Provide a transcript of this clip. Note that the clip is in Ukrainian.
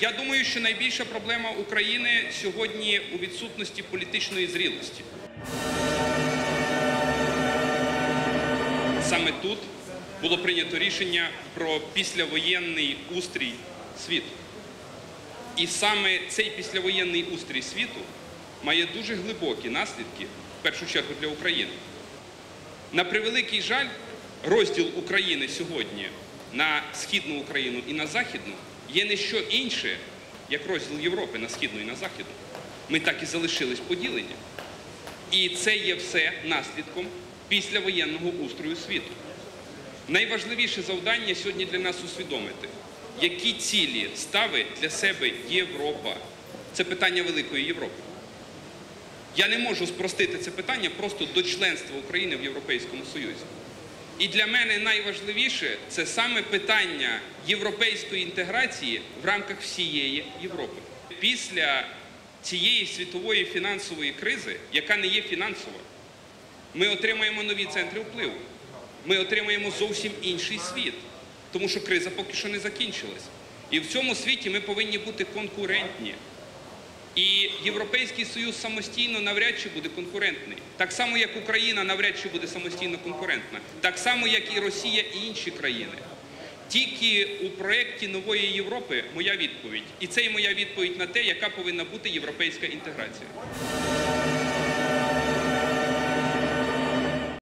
Я думаю, що найбільша проблема України сьогодні у відсутності політичної зрілості. Саме тут було прийнято рішення про післявоєнний устрій світу. І саме цей післявоєнний устрій світу має дуже глибокі наслідки, в першу чергу для України. На превеликий жаль, розділ України сьогодні на східну Україну і на західну є не що інше, як розділ Європи на східну і на західну. Ми так і залишились поділені. І це є все наслідком післявоєнного устрою світу. Найважливіше завдання сьогодні для нас усвідомити, які цілі ставить для себе Європа. Це питання великої Європи. Я не можу спростити це питання просто до членства України в Європейському Союзі. І для мене найважливіше це саме питання європейської інтеграції в рамках всієї Європи. Після цієї світової фінансової кризи, яка не є фінансова, ми отримаємо нові центри впливу. Ми отримаємо зовсім інший світ, тому що криза поки що не закінчилась. І в цьому світі ми повинні бути конкурентні. Європейський Союз самостійно навряд чи буде конкурентний. Так само, як Україна навряд чи буде самостійно конкурентна. Так само, як і Росія і інші країни. Тільки у проєкті нової Європи моя відповідь. І це і моя відповідь на те, яка повинна бути європейська інтеграція.